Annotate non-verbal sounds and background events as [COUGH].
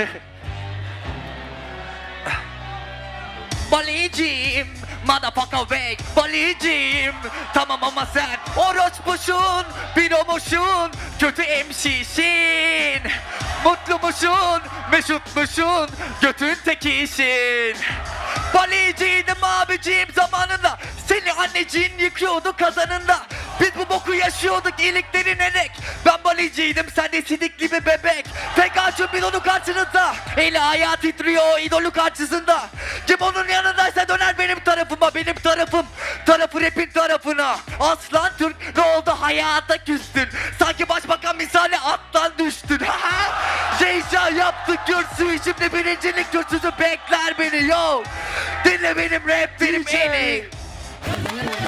[LAUGHS] Balicim Motherfucker wake Balicim Tamam ama sen Orospuşun Biromuşun Kötü emşişin. Mutlumuşun Meşutmuşun Götün tekişin Baliciydim abicim zamanında Seni anneciğin yıkıyordu kazanında. Biz bu boku yaşıyorduk iyiliklerin erek Ben baliciydim sen de sidikli bir bebek Bir onu karşınızda. Eli ayağı titriyor idolü karşısında. Kim onun yanındaysa döner benim tarafıma Benim tarafım. Tarafı rapin tarafına. Aslan Türk ne oldu hayata küstün? Sanki başbakan misali attan düştün. Şeyşah yaptık kürsü Şimdi birincilik kürsüsü bekler beni yo. Dinle benim rap benim You